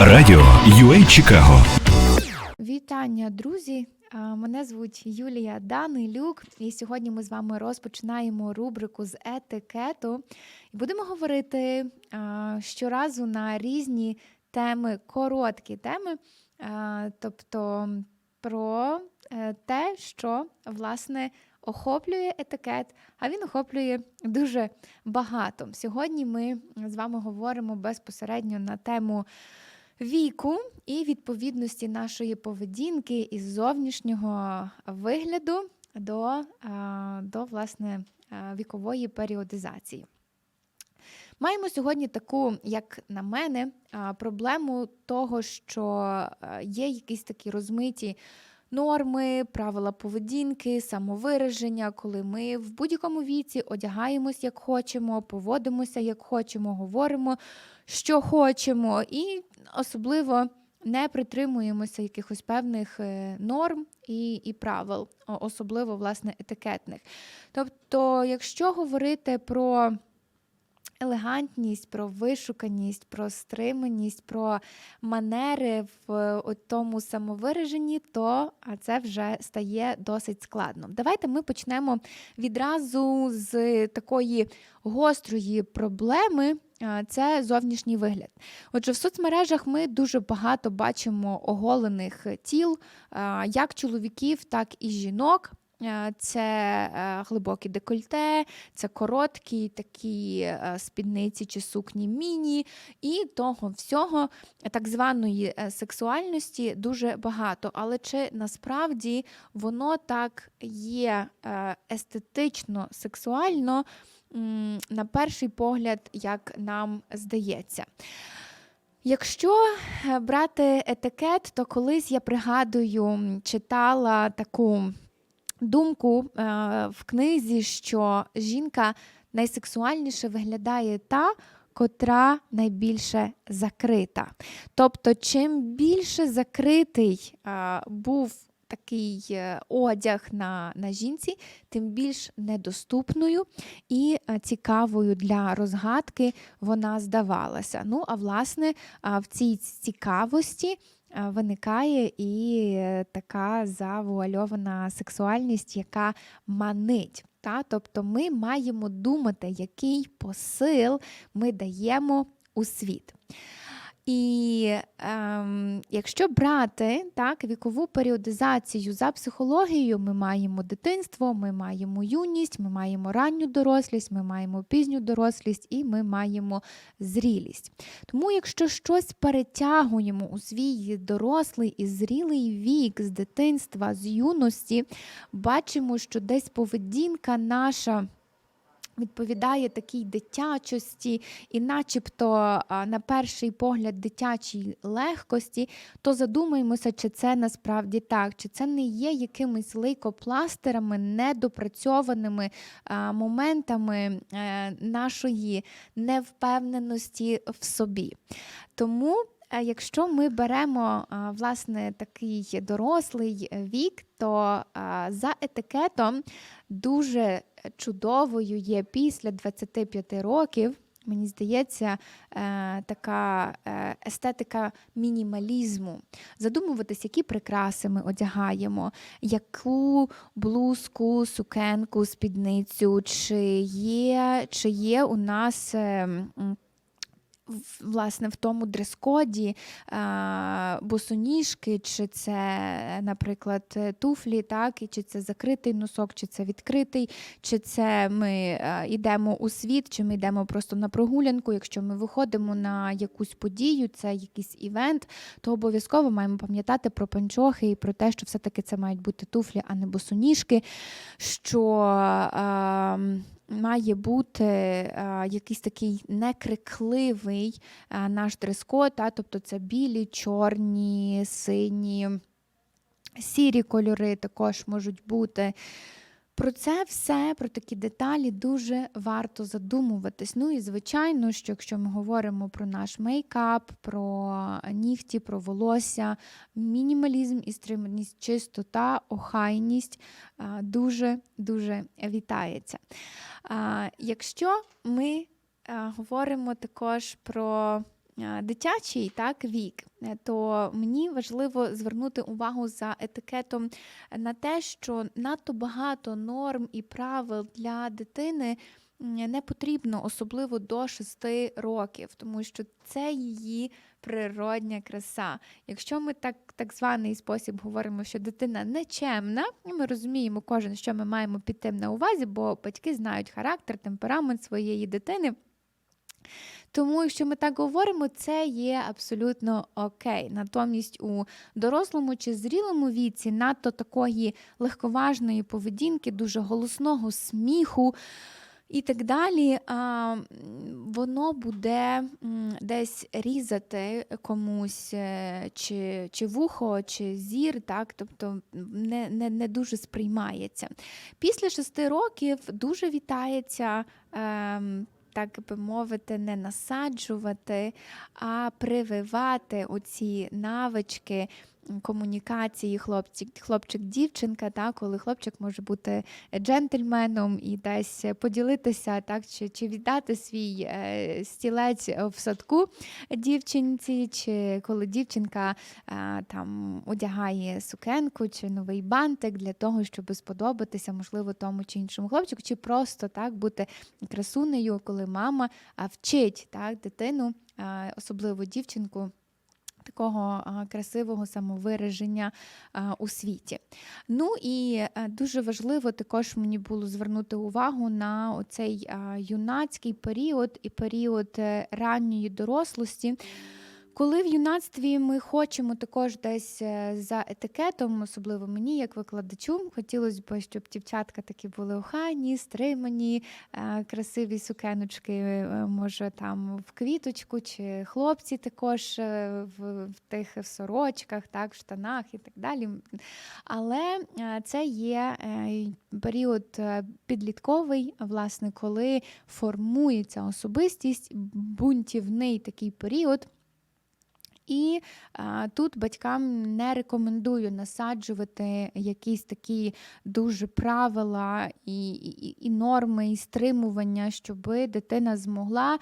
Радіо UA Чикаго Вітання, друзі! Мене звуть Юлія Данилюк, і сьогодні ми з вами розпочинаємо рубрику з етикету. Будемо говорити щоразу на різні теми, короткі теми, тобто про е, те, що власне охоплює етикет, а він охоплює дуже багато. Сьогодні ми з вами говоримо безпосередньо на тему віку і відповідності нашої поведінки із зовнішнього вигляду до, до власне вікової періодизації. Маємо сьогодні таку, як на мене, проблему того, що є якісь такі розмиті норми, правила поведінки, самовираження, коли ми в будь-якому віці одягаємось як хочемо, поводимося як хочемо, говоримо, що хочемо, і особливо не притримуємося якихось певних е, норм і, і правил, особливо власне етикетних. Тобто, якщо говорити про елегантність, про вишуканість, про стриманість, про манери в тому самовираженні, то це вже стає досить складно. Давайте ми почнемо відразу з такої гострої проблеми. Це зовнішній вигляд. Отже, в соцмережах ми дуже багато бачимо оголених тіл, як чоловіків, так і жінок. А, Це е, глибокі декольте, це короткі такі е, спідниці чи сукні міні, і того всього так званої е, сексуальності дуже багато. Але чи насправді воно так є е, естетично сексуально, на перший погляд, як нам здається? Якщо е, брати етикет, то колись я пригадую, читала таку думку е, в книзі, що жінка найсексуальніше виглядає та, котра найбільше закрита. Тобто, чим більше закритий е, був такий е, одяг на, на жінці, тим більш недоступною і цікавою для розгадки вона здавалася. Ну, а власне, в цій цікавості а, виникає і е, така завуальована сексуальність, яка манить. Та? Тобто ми маємо думати, який посил ми даємо у світ. І ем, якщо брати так, вікову періодизацію за психологією, ми маємо дитинство, ми маємо юність, ми маємо ранню дорослість, ми маємо пізню дорослість і ми маємо зрілість. Тому, якщо щось перетягуємо у свій дорослий і зрілий вік з дитинства, з юності, бачимо, що десь поведінка наша відповідає такій дитячості і начебто на перший погляд дитячій легкості, то задумаємося, чи це насправді так, чи це не є якимись лейкопластерами, недопрацьованими моментами е, нашої невпевненості в собі. Тому е, Якщо ми беремо власне такий дорослий вік, то за етикетом дуже чудовою є після 25 років. Мені здається, е, така е, естетика мінімалізму. Задумуватись, які прикраси ми одягаємо, яку блузку, сукенку, спідницю, чи є, чи є у нас. Власне, в тому дрес-коді босоніжки, чи це, наприклад, туфлі, так, і чи це закритий носок, чи це відкритий, чи це ми йдемо у світ, чи ми йдемо просто на прогулянку. Якщо ми виходимо на якусь подію, це якийсь івент, то обов'язково маємо пам'ятати про панчохи і про те, що все-таки це мають бути туфлі, а не босоніжки. Що має бути а, якийсь такий некрикливий а, наш дрес-код, тобто це білі, чорні, сині, сірі кольори також можуть бути. Про це все, про такі деталі дуже варто задумуватись. Ну і звичайно, що якщо ми говоримо про наш мейкап, про нігті, про волосся, мінімалізм і стриманість, чистота, охайність дуже дуже вітається. Якщо ми говоримо також про е, дитячий так, вік, е, то мені важливо звернути увагу за етикетом на те, що надто багато норм і правил для дитини не потрібно, особливо до 6 років, тому що це її природня краса. Якщо ми так, так званий спосіб говоримо, що дитина нечемна, і ми розуміємо кожен, що ми маємо під тим на увазі, бо батьки знають характер, темперамент своєї дитини. Тому, якщо ми так говоримо, це є абсолютно окей. Натомість у дорослому чи зрілому віці надто такої легковажної поведінки, дуже голосного сміху. І так далі, воно буде десь різати комусь е, чи, чи вухо, чи зір, так, тобто не, не, не дуже сприймається. Після шести років дуже вітається. ем, так би мовити, не насаджувати, а прививати оці навички комунікації хлопчик, хлопчик-дівчинка, так, коли хлопчик може бути джентльменом і десь поділитися, так, чи, чи віддати свій е, стілець в садку дівчинці, чи коли дівчинка е, там одягає сукенку чи новий бантик для того, щоб сподобатися, можливо, тому чи іншому хлопчику, чи просто так бути красунею, коли мама вчить так, дитину, а, особливо дівчинку. Такого красивого самовираження у світі. Ну і е, дуже важливо також мені було звернути увагу на цей юнацький період і період е, ранньої дорослості. Коли в юнацтві ми хочемо також десь е, за етикетом, особливо мені, як викладачу, хотілося б, щоб дівчатка такі були охайні, стримані, е, красиві сукеночки, е, може там в квіточку, чи хлопці також в, тих сорочках, так, в штанах і так далі. Але це є період підлітковий, власне, коли формується особистість, бунтівний такий період. І а, тут батькам не рекомендую насаджувати якісь такі дуже правила і, і, і норми, і стримування, щоб дитина змогла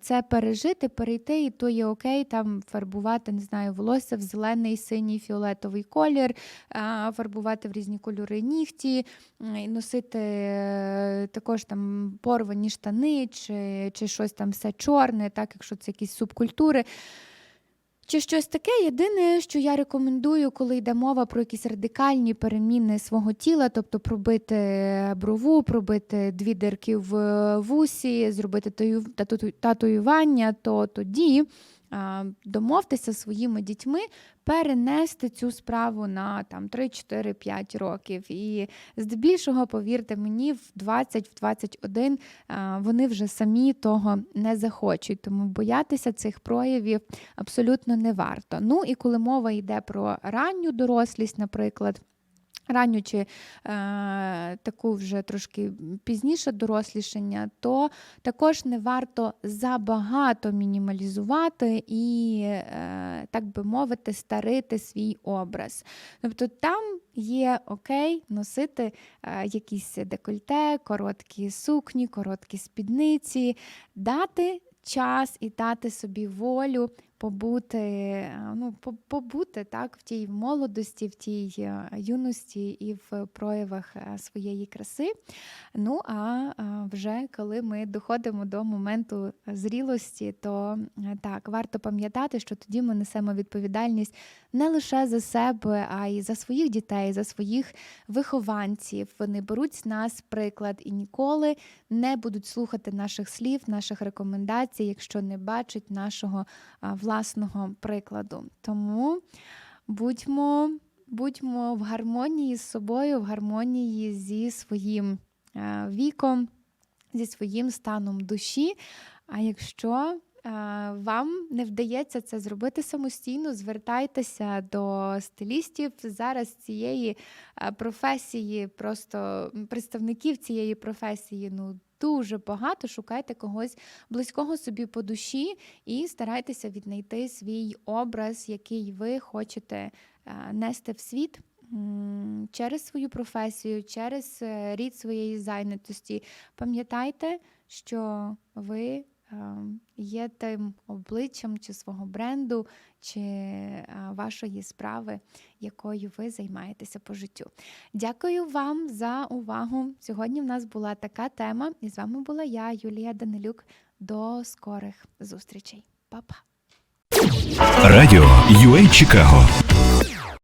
це пережити, перейти, і то є окей, там фарбувати, не знаю, волосся в зелений, синій, фіолетовий колір, а, фарбувати в різні кольори нігті, і носити е, також там порвані штани, чи, чи щось там все чорне, так, якщо це якісь субкультури. Чи щось таке? Єдине, що я рекомендую, коли йде мова про якісь радикальні переміни свого тіла, тобто пробити брову, пробити дві дирки в вусі, зробити татуювання, то тоді домовтеся зі своїми дітьми перенести цю справу на там 3-4-5 років. І здебільшого, повірте мені, в 20-21 а, вони вже самі того не захочуть, тому боятися цих проявів абсолютно не варто. Ну і коли мова йде про ранню дорослість, наприклад. Ранню чи е, таку вже трошки пізніше дорослішання, то також не варто забагато мінімалізувати і, е, так би мовити, старити свій образ. Тобто там є окей носити е, якісь декольте, короткі сукні, короткі спідниці, дати час і дати собі волю побути, е, ну, по- побути так, в тій молодості, в тій е, юності і в проявах е, своєї краси. Ну а вже коли ми доходимо до моменту зрілості, то так, варто пам'ятати, що тоді ми несемо відповідальність не лише за себе, а й за своїх дітей, за своїх вихованців. Вони беруть з нас приклад і ніколи не будуть слухати наших слів, наших рекомендацій, якщо не бачать нашого а, власного прикладу. Тому будьмо, будьмо в гармонії з собою, в гармонії зі своїм е, віком, зі своїм станом душі. А якщо е, вам не вдається це зробити самостійно, звертайтеся до стилістів. Зараз цієї е, професії, просто представників цієї професії, ну. Дуже багато шукайте когось близького собі по душі і старайтеся віднайти свій образ, який ви хочете е, нести в світ через свою професію, через е, рід своєї зайнятості. Пам'ятайте, що ви є тим обличчям чи свого бренду, чи е, вашої справи, якою ви займаєтеся по життю. Дякую вам за увагу. Сьогодні в нас була така тема, і з вами була я, Юлія Данилюк. До скорих зустрічей. Па-па! Радіо UA Чикаго